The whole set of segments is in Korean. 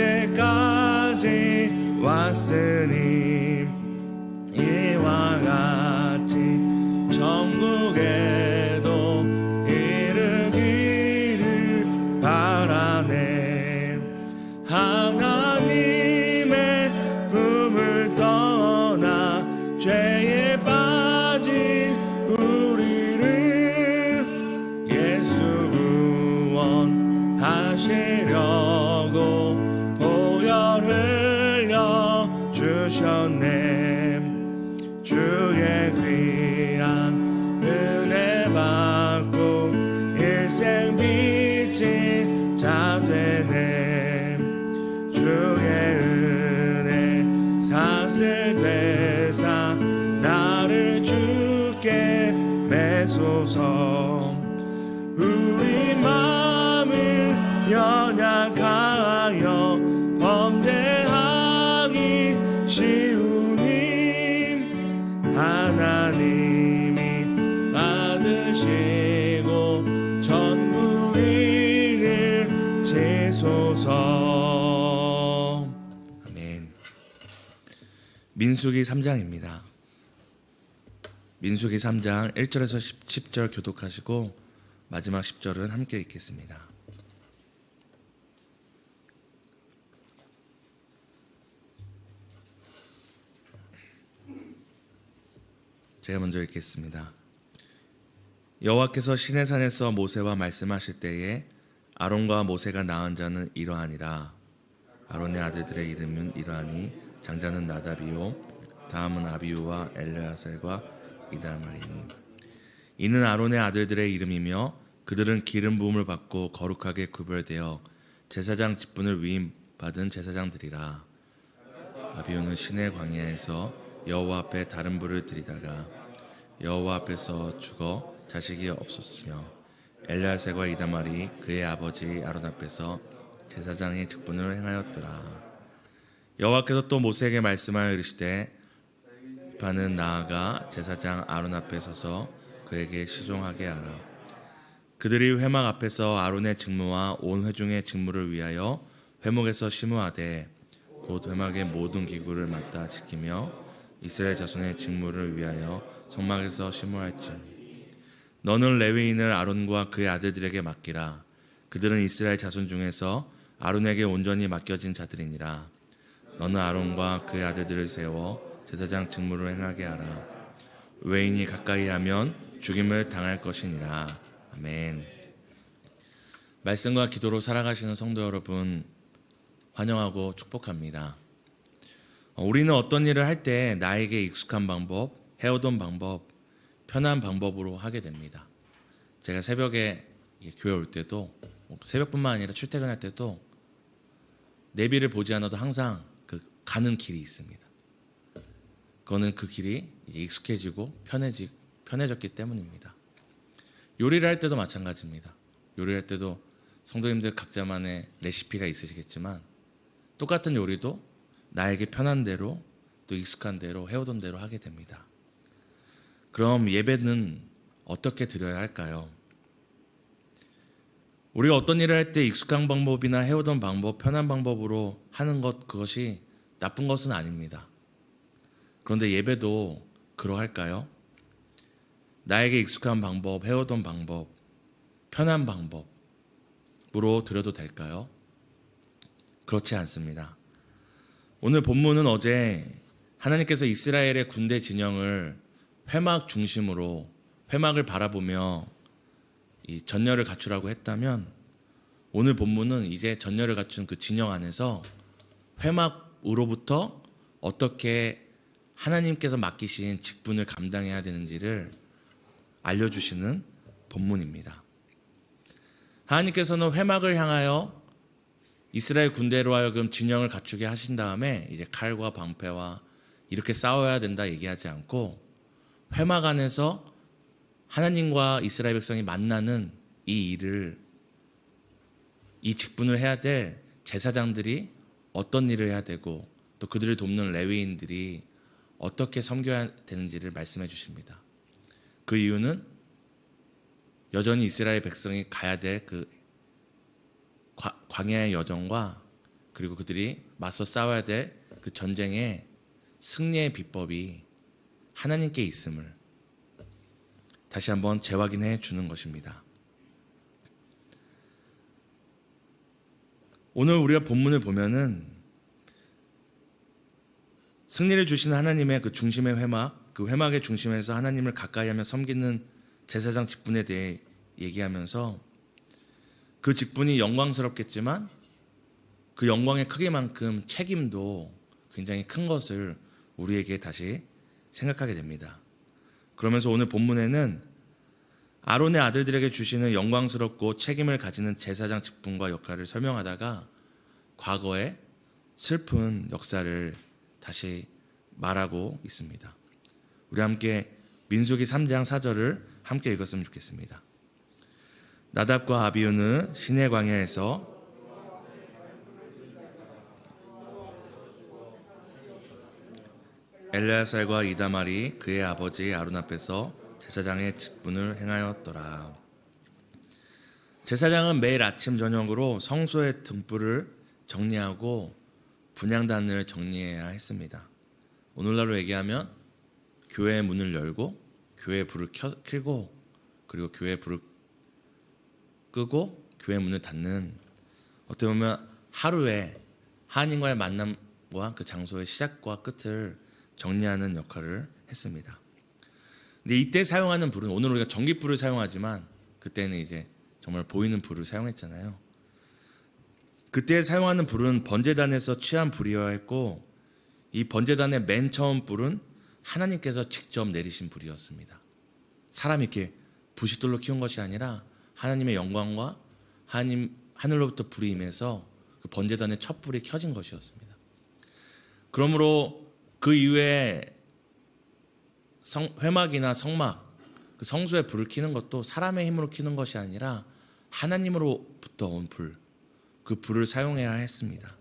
이때까지 왔 제소서. 아멘. 민수기 3장입니다. 민수기 3장 1절에서 10절 교독하시고 마지막 10절은 함께 읽겠습니다. 제가 먼저 읽겠습니다. 여호와께서 시내산에서 모세와 말씀하실 때에 아론과 모세가 낳은 자는 이러하니라. 아론의 아들들의 이름은 이러하니 장자는 나답이요 다음은 아비우와 엘르아셀과 이다말이니 이는 아론의 아들들의 이름이며 그들은 기름 부음을 받고 거룩하게 구별되어 제사장 직분을 위임 받은 제사장들이라. 아비우는 시내 광야에서 여호와 앞에 다른 불을 들이다가 여호와 앞에서 죽어 자식이 없었으며 엘리아세과 이다말이 그의 아버지 아론 앞에서 제사장의 직분을 행하였더라. 여호와께서 또 모세에게 말씀하여 이르시되 바는 나아가 제사장 아론 앞에 서서 그에게 시종하게 하라. 그들이 회막 앞에서 아론의 직무와 온 회중의 직무를 위하여 회목에서 심우하되 곧 회막의 모든 기구를 맡아 지키며 이스라엘 자손의 직무를 위하여 성막에서 심우할지 너는 레위인을 아론과 그의 아들들에게 맡기라. 그들은 이스라엘 자손 중에서 아론에게 온전히 맡겨진 자들이니라. 너는 아론과 그의 아들들을 세워 제사장 직무를 행하게 하라. 외인이 가까이 하면 죽임을 당할 것이니라. 아멘. 말씀과 기도로 살아가시는 성도 여러분 환영하고 축복합니다. 어, 우리는 어떤 일을 할 때 나에게 익숙한 방법, 해오던 방법, 편한 방법으로 하게 됩니다. 제가 새벽에 교회 올 때도 뭐 새벽뿐만 아니라 출퇴근할 때도 내비를 보지 않아도 항상 그 가는 길이 있습니다. 그거는 그 길이 익숙해지고 편해지 편해졌기 때문입니다. 요리를 할 때도 마찬가지입니다. 요리할 때도 성도님들 각자만의 레시피가 있으시겠지만 똑같은 요리도 나에게 편한 대로 또 익숙한 대로 해오던 대로 하게 됩니다. 그럼 예배는 어떻게 드려야 할까요? 우리가 어떤 일을 할 때 익숙한 방법이나 해오던 방법, 편한 방법으로 하는 것 그것이 나쁜 것은 아닙니다. 그런데 예배도 그러할까요? 나에게 익숙한 방법, 해오던 방법, 편한 방법으로 드려도 될까요? 그렇지 않습니다. 오늘 본문은 어제 하나님께서 이스라엘의 군대 진영을 회막 중심으로 회막을 바라보며 이 전열을 갖추라고 했다면 오늘 본문은 이제 전열을 갖춘 그 진영 안에서 회막으로부터 어떻게 하나님께서 맡기신 직분을 감당해야 되는지를 알려주시는 본문입니다. 하나님께서는 회막을 향하여 이스라엘 군대로 하여금 진영을 갖추게 하신 다음에 이제 칼과 방패와 이렇게 싸워야 된다 얘기하지 않고 회막 안에서 하나님과 이스라엘 백성이 만나는 이 일을 이 직분을 해야 될 제사장들이 어떤 일을 해야 되고 또 그들을 돕는 레위인들이 어떻게 섬겨야 되는지를 말씀해 주십니다. 그 이유는 여전히 이스라엘 백성이 가야 될 그 광야의 여정과 그리고 그들이 맞서 싸워야 될 그 전쟁의 승리의 비법이 하나님께 있음을 다시 한번 재확인해 주는 것입니다. 오늘 우리가 본문을 보면은 승리를 주시는 하나님의 그 중심의 회막, 그 회막의 중심에서 하나님을 가까이하며 섬기는 제사장 직분에 대해 얘기하면서 그 직분이 영광스럽겠지만 그 영광의 크기만큼 책임도 굉장히 큰 것을 우리에게 다시 생각하게 됩니다. 그러면서 오늘 본문에는 아론의 아들들에게 주시는 영광스럽고 책임을 가지는 제사장 직분과 역할을 설명하다가 과거의 슬픈 역사를 다시 말하고 있습니다. 우리 함께 민수기 3장 4절을 함께 읽었으면 좋겠습니다. 나답과 아비우는 시내 광야에서 엘레아살과 이다말이 그의 아버지 아론 앞에서 제사장의 직분을 행하였더라. 제사장은 매일 아침 저녁으로 성소의 등불을 정리하고 분향단을 정리해야 했습니다. 오늘날로 얘기하면 교회 문을 열고 교회 불을 켜, 켜고 그리고 교회 불을 끄고 교회 문을 닫는 어떻게 보면 하루에 하나님과의 만남과 그 장소의 시작과 끝을 정리하는 역할을 했습니다. 근데 이때 사용하는 불은 오늘 우리가 전기 불을 사용하지만 그때는 이제 정말 보이는 불을 사용했잖아요. 그때 사용하는 불은 번제단에서 취한 불이어야 했고 이 번제단의 맨 처음 불은 하나님께서 직접 내리신 불이었습니다. 사람이 이렇게 부싯돌로 키운 것이 아니라 하나님의 영광과 하나님 하늘로부터 불이 임해서 그 번제단의 첫 불이 켜진 것이었습니다. 그러므로 그 이후에 성, 회막이나 성막 그 성소에 불을 켜는 것도 사람의 힘으로 켜는 것이 아니라 하나님으로부터 온 불, 그 불을 사용해야 했습니다.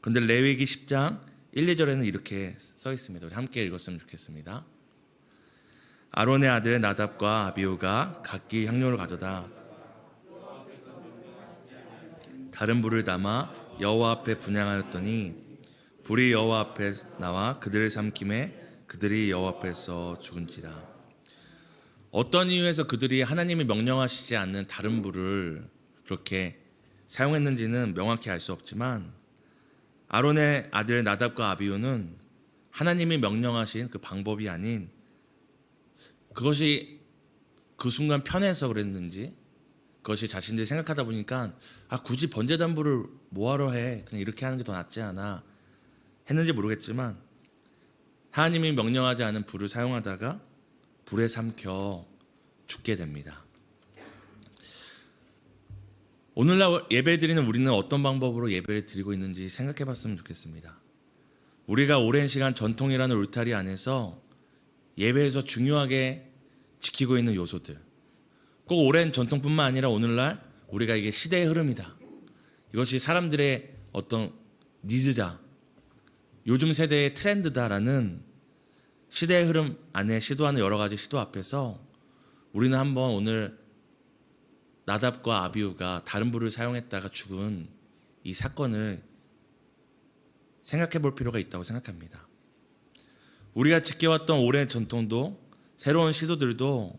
그런데 레위기 10장 1, 2절에는 이렇게 써 있습니다. 우리 함께 읽었으면 좋겠습니다. 아론의 아들 나답과 아비우가 각기 향료를 가져다 다른 불을 담아 여호와 앞에 분양하였더니 불이 여호와 앞에 나와 그들을 삼킴에 그들이 여호와 앞에서 죽은지라. 어떤 이유에서 그들이 하나님이 명령하시지 않는 다른 불을 그렇게 사용했는지는 명확히 알 수 없지만 아론의 아들 나답과 아비우는 하나님이 명령하신 그 방법이 아닌 그것이 그 순간 편해서 그랬는지 그것이 자신들이 생각하다 보니까 아 굳이 번제단불을 뭐하러 해? 그냥 이렇게 하는 게 더 낫지 않아 했는지 모르겠지만 하나님이 명령하지 않은 불을 사용하다가 불에 삼켜 죽게 됩니다. 오늘날 예배 드리는 우리는 어떤 방법으로 예배를 드리고 있는지 생각해 봤으면 좋겠습니다. 우리가 오랜 시간 전통이라는 울타리 안에서 예배에서 중요하게 지키고 있는 요소들. 꼭 오랜 전통뿐만 아니라 오늘날 우리가 이게 시대의 흐름이다. 이것이 사람들의 어떤 니즈다. 요즘 세대의 트렌드다라는 시대의 흐름 안에 시도하는 여러 가지 시도 앞에서 우리는 한번 오늘 나답과 아비우가 다른 불을 사용했다가 죽은 이 사건을 생각해 볼 필요가 있다고 생각합니다. 우리가 지켜왔던 오랜 전통도 새로운 시도들도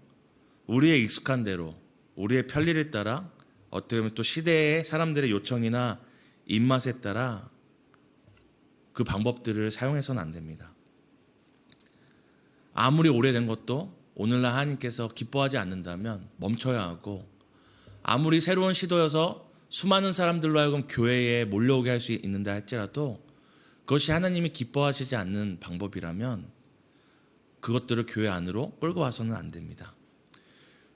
우리의 익숙한 대로 우리의 편리를 따라 어떻게 보면 또 시대의 사람들의 요청이나 입맛에 따라 그 방법들을 사용해서는 안 됩니다. 아무리 오래된 것도 오늘날 하나님께서 기뻐하지 않는다면 멈춰야 하고 아무리 새로운 시도여서 수많은 사람들로 하여금 교회에 몰려오게 할 수 있는다 할지라도 그것이 하나님이 기뻐하시지 않는 방법이라면 그것들을 교회 안으로 끌고 와서는 안 됩니다.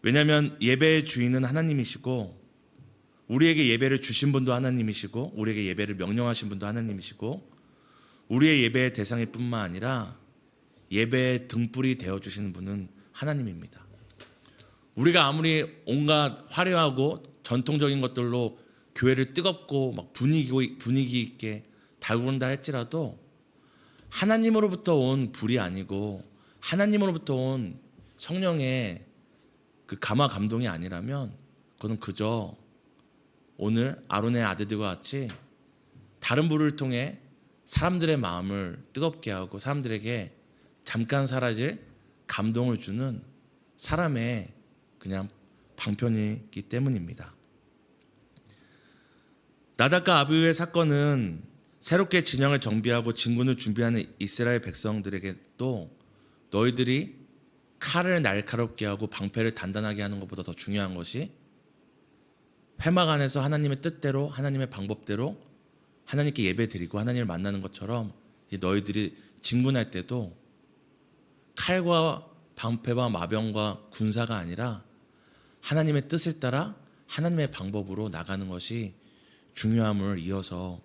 왜냐하면 예배의 주인은 하나님이시고 우리에게 예배를 주신 분도 하나님이시고 우리에게 예배를 명령하신 분도 하나님이시고 우리의 예배의 대상일 뿐만 아니라 예배의 등불이 되어 주시는 분은 하나님입니다. 우리가 아무리 온갖 화려하고 전통적인 것들로 교회를 뜨겁고 막 분위기 분위기 있게 다루는다 할지라도 하나님으로부터 온 불이 아니고 하나님으로부터 온 성령의 그 감화 감동이 아니라면 그것은 그저 오늘 아론의 아들들과 같이 다른 불을 통해 사람들의 마음을 뜨겁게 하고 사람들에게 잠깐 사라질 감동을 주는 사람의 그냥 방편이기 때문입니다. 나닷과 아비우의 사건은 새롭게 진영을 정비하고 진군을 준비하는 이스라엘 백성들에게 또 너희들이 칼을 날카롭게 하고 방패를 단단하게 하는 것보다 더 중요한 것이 회막 안에서 하나님의 뜻대로 하나님의 방법대로 하나님께 예배드리고 하나님을 만나는 것처럼 너희들이 진군할 때도 칼과 방패와 마병과 군사가 아니라 하나님의 뜻을 따라 하나님의 방법으로 나가는 것이 중요함을 이어서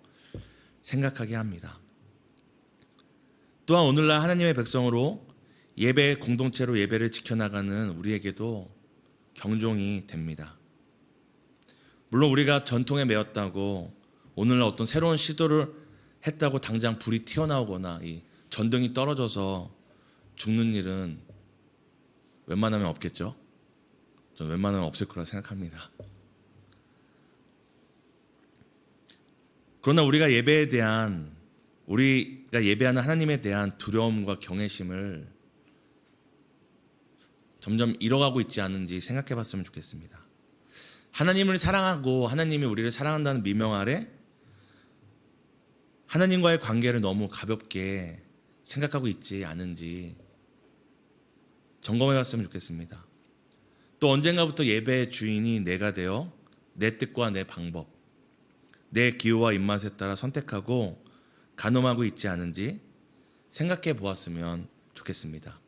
생각하게 합니다. 또한 오늘날 하나님의 백성으로 예배 공동체로 예배를 지켜나가는 우리에게도 경종이 됩니다. 물론 우리가 전통에 매였다고 오늘날 어떤 새로운 시도를 했다고 당장 불이 튀어나오거나 이 전등이 떨어져서 죽는 일은 웬만하면 없겠죠. 전 웬만하면 없을 거라 생각합니다. 그러나 우리가 예배에 대한 우리가 예배하는 하나님에 대한 두려움과 경외심을 점점 잃어가고 있지 않은지 생각해 봤으면 좋겠습니다. 하나님을 사랑하고 하나님이 우리를 사랑한다는 미명 아래 하나님과의 관계를 너무 가볍게 생각하고 있지 않은지 점검해 봤으면 좋겠습니다. 또 언젠가부터 예배의 주인이 내가 되어 내 뜻과 내 방법, 내 기호와 입맛에 따라 선택하고 가늠하고 있지 않은지 생각해 보았으면 좋겠습니다.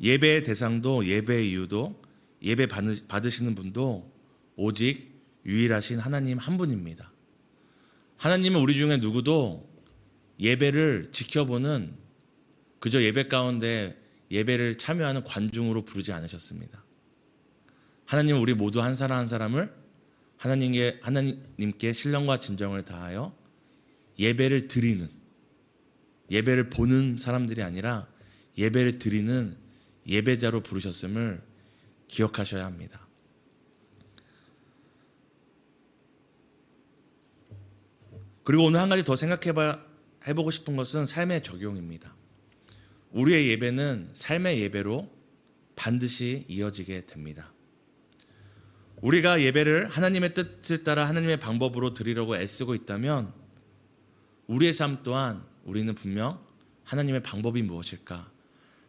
예배의 대상도 예배의 이유도 예배 받으시는 분도 오직 유일하신 하나님 한 분입니다. 하나님은 우리 중에 누구도 예배를 지켜보는 그저 예배 가운데 예배를 참여하는 관중으로 부르지 않으셨습니다. 하나님은 우리 모두 한 사람 한 사람을 하나님께 하나님께 신령과 진정을 다하여 예배를 드리는 예배를 보는 사람들이 아니라 예배를 드리는 예배자로 부르셨음을 기억하셔야 합니다. 그리고 오늘 한 가지 더 생각해 봐 해보고 싶은 것은 삶의 적용입니다. 우리의 예배는 삶의 예배로 반드시 이어지게 됩니다. 우리가 예배를 하나님의 뜻을 따라 하나님의 방법으로 드리려고 애쓰고 있다면 우리의 삶 또한 우리는 분명 하나님의 방법이 무엇일까?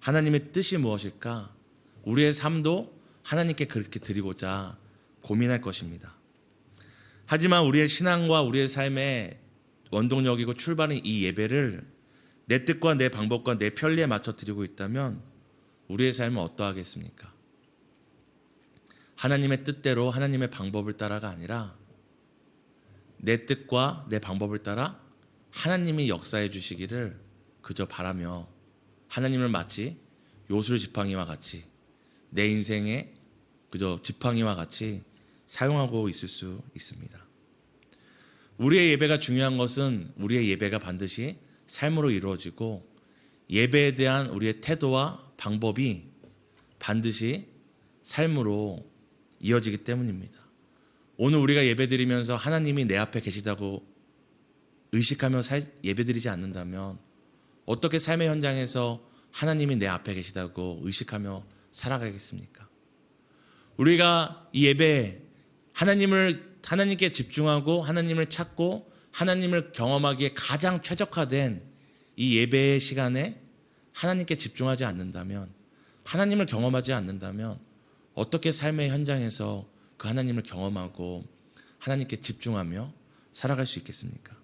하나님의 뜻이 무엇일까? 우리의 삶도 하나님께 그렇게 드리고자 고민할 것입니다. 하지만 우리의 신앙과 우리의 삶의 원동력이고 출발인 이 예배를 내 뜻과 내 방법과 내 편리에 맞춰 드리고 있다면 우리의 삶은 어떠하겠습니까? 하나님의 뜻대로 하나님의 방법을 따라가 아니라 내 뜻과 내 방법을 따라 하나님이 역사해 주시기를 그저 바라며 하나님을 마치 요술 지팡이와 같이 내 인생에 그저 지팡이와 같이 사용하고 있을 수 있습니다. 우리의 예배가 중요한 것은 우리의 예배가 반드시 삶으로 이루어지고 예배에 대한 우리의 태도와 방법이 반드시 삶으로 이어지기 때문입니다. 오늘 우리가 예배드리면서 하나님이 내 앞에 계시다고 의식하며 예배드리지 않는다면 어떻게 삶의 현장에서 하나님이 내 앞에 계시다고 의식하며 살아가겠습니까? 우리가 이 예배에 하나님을 하나님께 집중하고 하나님을 찾고 하나님을 경험하기에 가장 최적화된 이 예배의 시간에 하나님께 집중하지 않는다면 하나님을 경험하지 않는다면 어떻게 삶의 현장에서 그 하나님을 경험하고 하나님께 집중하며 살아갈 수 있겠습니까?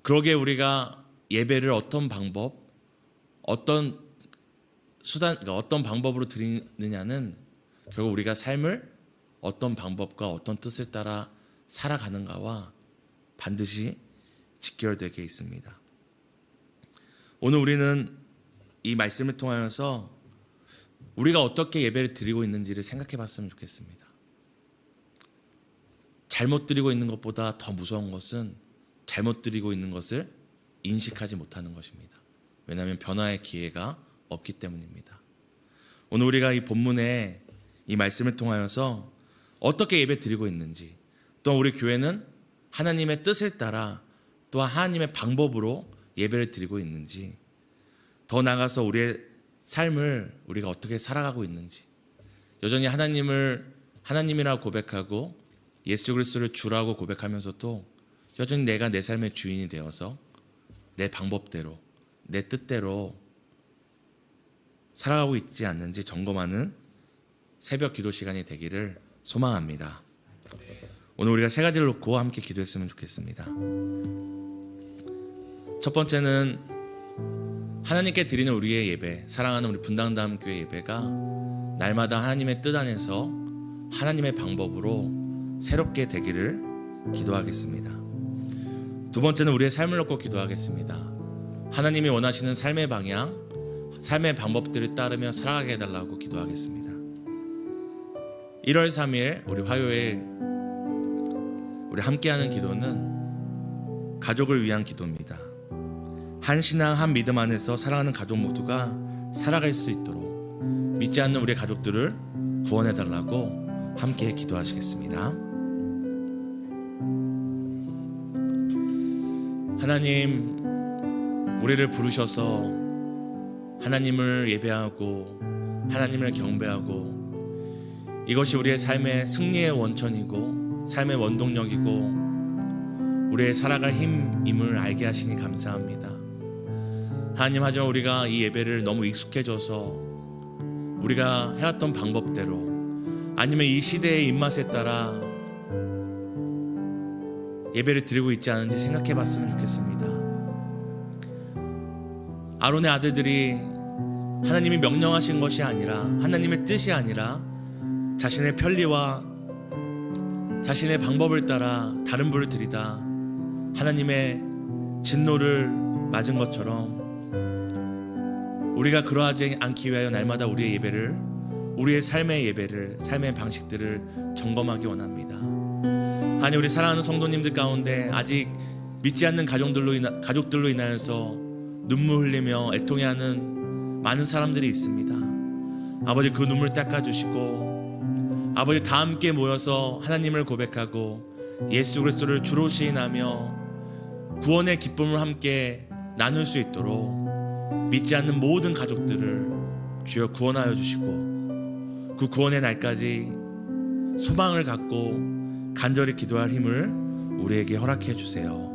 그러기에 우리가 예배를 어떤 방법, 어떤 수단, 그러니까 어떤 방법으로 드리느냐는 결국 우리가 삶을 어떤 방법과 어떤 뜻을 따라 살아가는가와 반드시 직결되게 있습니다. 오늘 우리는 이 말씀을 통하여서 우리가 어떻게 예배를 드리고 있는지를 생각해 봤으면 좋겠습니다. 잘못 드리고 있는 것보다 더 무서운 것은 잘못 드리고 있는 것을 인식하지 못하는 것입니다. 왜냐하면 변화의 기회가 없기 때문입니다. 오늘 우리가 이 본문에 이 말씀을 통하여서 어떻게 예배 드리고 있는지 또 우리 교회는 하나님의 뜻을 따라 또 하나님의 방법으로 예배를 드리고 있는지 더 나아가서 우리의 삶을 우리가 어떻게 살아가고 있는지 여전히 하나님을 하나님이라고 고백하고 예수 그리스도를 주라고 고백하면서도 여전히 내가 내 삶의 주인이 되어서 내 방법대로 내 뜻대로 살아가고 있지 않는지 점검하는 새벽 기도 시간이 되기를 소망합니다. 오늘 우리가 세 가지를 놓고 함께 기도했으면 좋겠습니다. 첫 번째는 하나님께 드리는 우리의 예배, 사랑하는 우리 분당다음 교회 예배가 날마다 하나님의 뜻 안에서 하나님의 방법으로 새롭게 되기를 기도하겠습니다. 두 번째는 우리의 삶을 놓고 기도하겠습니다. 하나님이 원하시는 삶의 방향, 삶의 방법들을 따르며 살아가게 해달라고 기도하겠습니다. 1월 3일 우리 화요일 우리 함께하는 기도는 가족을 위한 기도입니다. 한 신앙 한 믿음 안에서 사랑하는 가족 모두가 살아갈 수 있도록 믿지 않는 우리 가족들을 구원해 달라고 함께 기도하시겠습니다. 하나님 우리를 부르셔서 하나님을 예배하고 하나님을 경배하고 이것이 우리의 삶의 승리의 원천이고 삶의 원동력이고 우리의 살아갈 힘임을 알게 하시니 감사합니다. 하나님 하지만 우리가 이 예배를 너무 익숙해져서 우리가 해왔던 방법대로 아니면 이 시대의 입맛에 따라 예배를 드리고 있지 않은지 생각해 봤으면 좋겠습니다. 아론의 아들들이 하나님이 명령하신 것이 아니라 하나님의 뜻이 아니라 자신의 편리와 자신의 방법을 따라 다른 불을 들이다 하나님의 진노를 맞은 것처럼 우리가 그러하지 않기 위하여 날마다 우리의 예배를 우리의 삶의 예배를 삶의 방식들을 점검하기 원합니다. 아니 우리 사랑하는 성도님들 가운데 아직 믿지 않는 가족들로 인하, 가족들로 인하여서 눈물 흘리며 애통해하는 많은 사람들이 있습니다. 아버지 그 눈물 닦아주시고 아버지 다 함께 모여서 하나님을 고백하고 예수 그리스도를 주로 시인하며 구원의 기쁨을 함께 나눌 수 있도록 믿지 않는 모든 가족들을 주여 구원하여 주시고 그 구원의 날까지 소망을 갖고 간절히 기도할 힘을 우리에게 허락해 주세요.